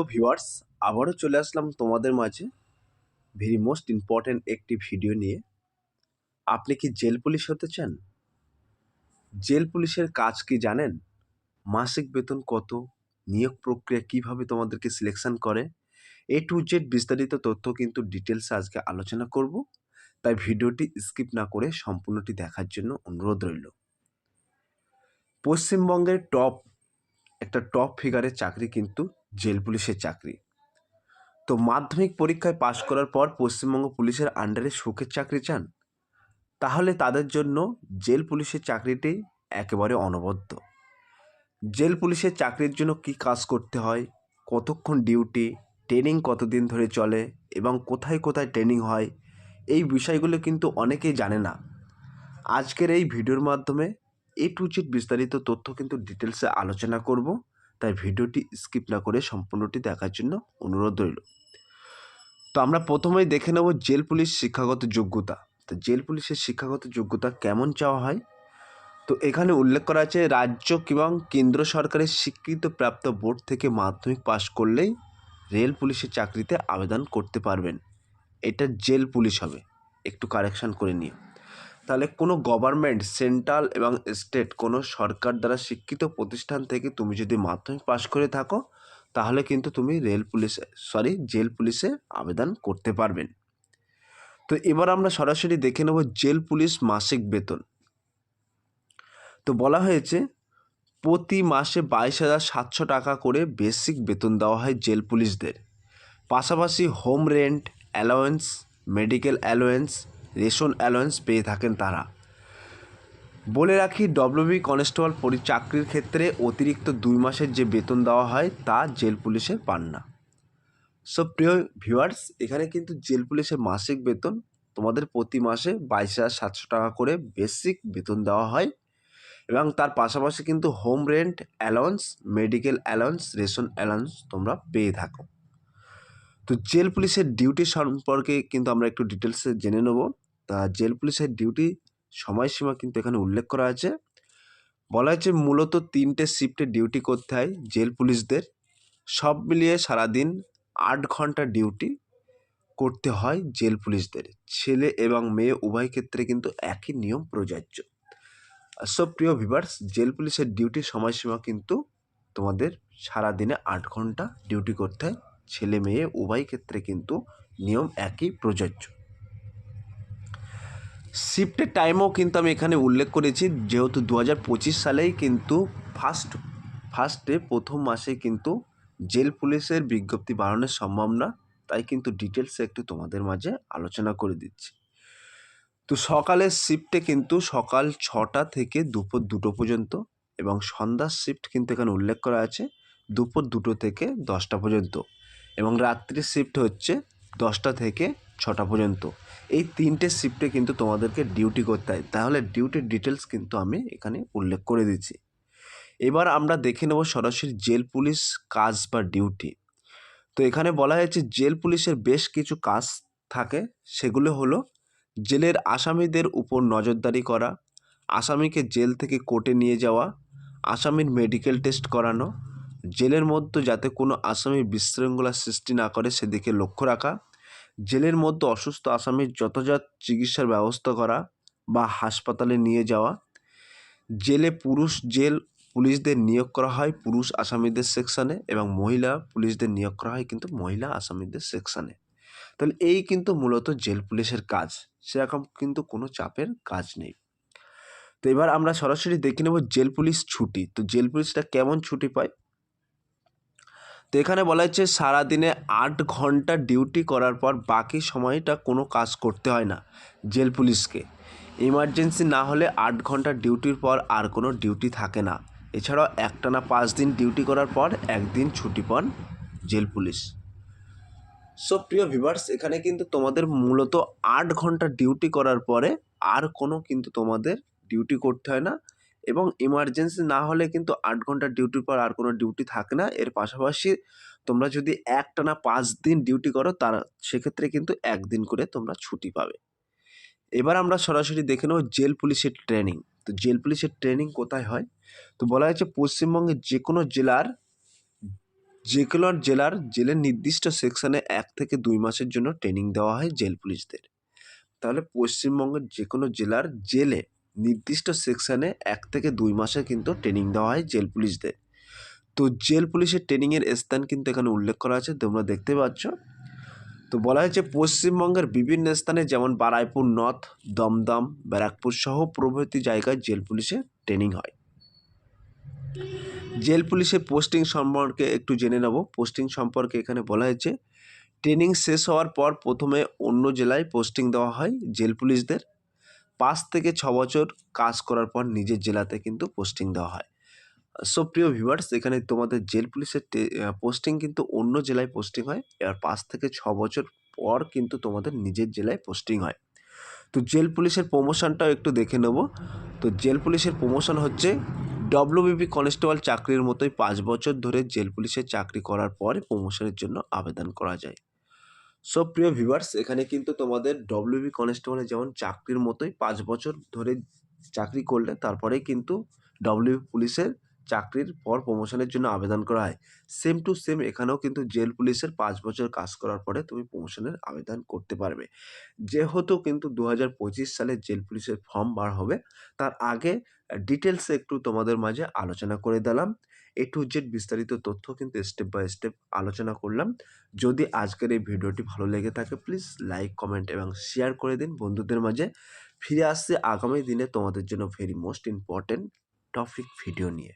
তো ভিউয়ার্স আবারও চলে আসলাম তোমাদের মাঝে ভেরি মোস্ট ইম্পর্ট্যান্ট একটি ভিডিও নিয়ে। আপনি কি জেল পুলিশ হতে চান? জেল পুলিশের কাজ কি জানেন? মাসিক বেতন কত? নিয়োগ প্রক্রিয়া কীভাবে তোমাদেরকে সিলেকশন করে? এ টু জেড বিস্তারিত তথ্য কিন্তু ডিটেলসে আজকে আলোচনা করব। তাই ভিডিওটি স্কিপ না করে সম্পূর্ণটি দেখার জন্য অনুরোধ রইল। পশ্চিমবঙ্গের টপ একটা টপ ফিগারের চাকরি কিন্তু জেল পুলিশের চাকরি। তো মাধ্যমিক পরীক্ষায় পাশ করার পর পশ্চিমবঙ্গ পুলিশের আন্ডারে সুখের চাকরি চান? তাহলে তাদের জন্য জেল পুলিশের চাকরিটি একেবারে অনবদ্য। জেল পুলিশের চাকরির জন্য কি কাজ করতে হয়? কতক্ষণ ডিউটি ট্রেনিং কতদিন ধরে চলে? এবং কোথায় কোথায় ট্রেনিং হয়? এই বিষয়গুলো কিন্তু অনেকেই জানে না। আজকের এই ভিডিওর মাধ্যমে এ টু জেড বিস্তারিত তথ্য কিন্তু ডিটেলসে আলোচনা করব। তাই ভিডিওটি স্কিপ না করে সম্পূর্ণটি দেখার জন্য অনুরোধ রইল। তো আমরা প্রথমেই দেখে নেব জেল পুলিশ শিক্ষাগত যোগ্যতা। তো জেল পুলিশের শিক্ষাগত যোগ্যতা কেমন চাওয়া হয়? তো এখানে উল্লেখ করা আছে, রাজ্য এবং কেন্দ্র সরকারের স্বীকৃত প্রাপ্ত বোর্ড থেকে মাধ্যমিক পাশ করলেই রেল পুলিশের চাকরিতে আবেদন করতে পারবেন। এটা জেল পুলিশ হবে। একটু কারেকশান করে নিও তাহলে কোনো গভর্নমেন্ট সেন্ট্রাল এবং স্টেট কোনো সরকার দ্বারা শিক্ষিত প্রতিষ্ঠান থেকে তুমি যদি মাধ্যমিক পাশ করে থাকো, তাহলে কিন্তু তুমি রেল পুলিশে সরি জেল পুলিশে আবেদন করতে পারবেন তো এবার আমরা সরাসরি দেখে নেব জেল পুলিশ মাসিক বেতন। তো বলা হয়েছে, প্রতি মাসে বাইশ হাজার সাতশো টাকা করে বেসিক বেতন দেওয়া হয় জেল পুলিশদের পাশাপাশি home rent allowance medical allowance ration allowance পেয়ে থাকেন তারা। বলে রাখি ডব্লিউবি কনস্টেবল চাকরির ক্ষেত্রে অতিরিক্ত দুই মাসের যে বেতন দেওয়া হয়, তা জেল পুলিশের পান না। সো প্রিয় ভিউয়ার্স এখানে কিন্তু জেল পুলিশের মাসিক বেতন, তোমাদের প্রতি মাসে বাইশ হাজার সাতশো টাকা করে বেসিক বেতন দেওয়া হয় এবং তার পাশাপাশি কিন্তু home rent allowance medical allowance ration allowance তোমরা পেয়ে থাকো। তো জেল পুলিশের ডিউটি সম্পর্কে কিন্তু আমরা একটু ডিটেলসে জেনে নেব। তা জেল পুলিশের ডিউটি সময়সীমা কিন্তু এখানে উল্লেখ করা আছে। বলা হয়েছে মূলত তিনটে শিফটে ডিউটি করতে হয় জেল পুলিশদের। সব মিলিয়ে সারাদিন আট ঘণ্টা ডিউটি করতে হয় জেল পুলিশদের। ছেলে এবং মেয়ে উভয় ক্ষেত্রে কিন্তু একই নিয়ম প্রযোজ্য। সব প্রিয় ভিভার্স জেল পুলিশের ডিউটির সময়সীমা কিন্তু তোমাদের সারাদিনে আট ঘণ্টা ডিউটি করতে হয়। ছেলে, মেয়ে উভয় ক্ষেত্রে কিন্তু নিয়ম একই প্রযোজ্য। শিফটের টাইমও কিন্তু আমি এখানে উল্লেখ করেছি, যেহেতু দু হাজার পঁচিশ সালেই কিন্তু ফার্স্ট ফার্স্টে প্রথম মাসে কিন্তু জেল পুলিশের বিজ্ঞপ্তি বাড়ানোর সম্ভাবনা, তাই কিন্তু ডিটেলসে একটু তোমাদের মাঝে আলোচনা করে দিচ্ছি। তো সকালের শিফটে কিন্তু সকাল ছটা থেকে দুপুর দুটো পর্যন্ত এবং সন্ধ্যার শিফট কিন্তু এখানে উল্লেখ করা আছে, দুপুর দুটো থেকে দশটা পর্যন্ত এবং রাত্রির শিফট হচ্ছে দশটা থেকে ছটা পর্যন্ত। এই তিনটে শিফটে কিন্তু তোমাদেরকে ডিউটি করতে হয়। তাহলে ডিউটির ডিটেলস কিন্তু আমি এখানে উল্লেখ করে দিচ্ছি। এবার আমরা দেখে নেব সরাসরি জেল পুলিশ কাজ বা ডিউটি তো এখানে বলা হয়েছে জেল পুলিশের বেশ কিছু কাজ থাকে। সেগুলো হলো জেলের আসামিদের উপর নজরদারি করা, আসামিকে জেল থেকে কোর্টে নিয়ে যাওয়া, আসামির মেডিকেল টেস্ট করানো জেলের মধ্যে যাতে কোনো আসামি বিশৃঙ্খলা সৃষ্টি না করে সেদিকে লক্ষ্য রাখা, জেলের মধ্যে অসুস্থ আসামির যথাযথ চিকিৎসার ব্যবস্থা করা বা হাসপাতালে নিয়ে যাওয়া, জেলে পুরুষ জেল পুলিশদের নিয়োগ করা হয় পুরুষ আসামিদের সেকশানে এবং মহিলা পুলিশদের নিয়োগ করা হয় কিন্তু মহিলা আসামিদের সেকশানে। তাহলে এই কিন্তু মূলত জেল পুলিশের কাজ, সেরকম কিন্তু কোনো চাপের কাজ নেই। তো এবার আমরা সরাসরি দেখে নেব জেল পুলিশ ছুটি, তো জেল পুলিশটা কেমন ছুটি পায়? তো এখানে বলা হচ্ছে সারাদিনে আট ঘণ্টা ডিউটি করার পর বাকি সময়টা কোনো কাজ করতে হয় না জেল পুলিশকে। ইমার্জেন্সি না হলে আট ঘণ্টা ডিউটির পর আর কোনো ডিউটি থাকে না। এছাড়াও একটানা পাঁচ দিন ডিউটি করার পর একদিন ছুটি পান জেল পুলিশ। সো প্রিয় ভিভার্স এখানে কিন্তু তোমাদের মূলত আট ঘণ্টা ডিউটি করার পরে আর কোনো কিন্তু তোমাদের ডিউটি করতে হয় না। এবং ইমার্জেন্সি না হলে কিন্তু আট ঘণ্টা ডিউটির পর আর কোনো ডিউটি থাকে না। এর পাশাপাশি তোমরা যদি একটানা পাঁচ দিন ডিউটি করো, তার সেক্ষেত্রে কিন্তু একদিন করে তোমরা ছুটি পাবে। এবার আমরা সরাসরি দেখে নেব জেল পুলিশের ট্রেনিং তো জেল পুলিশের ট্রেনিং কোথায় হয়? তো বলা হয়েছে পশ্চিমবঙ্গের যে কোনো জেলার যে কোনো জেলার জেলের নির্দিষ্ট সেকশনে এক থেকে দুই মাসের জন্য ট্রেনিং দেওয়া হয় জেল পুলিশদের। তাহলে পশ্চিমবঙ্গের যে কোনো জেলার জেলে নির্দিষ্ট সেকশানে এক থেকে দুই মাসের কিন্তু ট্রেনিং দেওয়া হয় জেল পুলিশদের। তো জেল পুলিশের ট্রেনিংয়ের স্থান কিন্তু এখানে উল্লেখ করা আছে, তোমরা দেখতে পাচ্ছ। তো বলা হয়েছে, পশ্চিমবঙ্গের বিভিন্ন স্থানে যেমন বারাইপুর নর্থ, দমদম, ব্যারাকপুর সহ প্রভৃতি জায়গায় জেল পুলিশের ট্রেনিং হয়। জেল পুলিশের পোস্টিং সম্পর্কে একটু জেনে নেব। পোস্টিং সম্পর্কে এখানে বলা হয়েছে, ট্রেনিং শেষ হওয়ার পর প্রথমে অন্য জেলায় পোস্টিং দেওয়া হয় জেল পুলিশদের। পাঁচ থেকে ছ বছর কাজ করার পর নিজের জেলাতে কিন্তু পোস্টিং দেওয়া হয়। সো প্রিয় ভিউয়ার্স এখানে তোমাদের জেল পুলিশের পোস্টিং কিন্তু অন্য জেলায় পোস্টিং হয়। এবার পাঁচ থেকে ছ বছর পর কিন্তু তোমাদের নিজের জেলায় পোস্টিং হয়। তো জেল পুলিশের প্রমোশনটাও একটু দেখে নেব। তো জেল পুলিশের প্রমোশন হচ্ছে ডব্লিউবিপি কনস্টেবল চাকরির মতোই পাঁচ বছর ধরে জেল পুলিশের চাকরি করার পরে প্রমোশনের জন্য আবেদন করা যায়। সো প্রিয় ভিভার্স এখানে কিন্তু তোমাদের ডব্লিউবি কনস্টেবলে যেমন চাকরির মতোই পাঁচ বছর ধরে চাকরি করলে, তারপরেই কিন্তু ডব্লিউবি পুলিশের চাকরির পর প্রমোশনের জন্য আবেদন করা হয়। সেম টু সেম এখানেও কিন্তু জেল পুলিশের পাঁচ বছর কাজ করার পরে তুমি প্রমোশনের আবেদন করতে পারবে। যেহেতু কিন্তু দু হাজার পঁচিশ সালে জেল পুলিশের ফর্ম বার হবে, তার আগে ডিটেলসে একটু তোমাদের মাঝে আলোচনা করে দিলাম। এ টু জেড বিস্তারিত তথ্য কিন্তু স্টেপ বাই স্টেপ আলোচনা করলাম। যদি আজকের এই ভিডিওটি ভালো লেগে থাকে প্লিজ লাইক কমেন্ট এবং শেয়ার করে দিন বন্ধুদের মাঝে। ফিরে আসছে আগামী দিনে তোমাদের জন্য very most important topic video নিয়ে।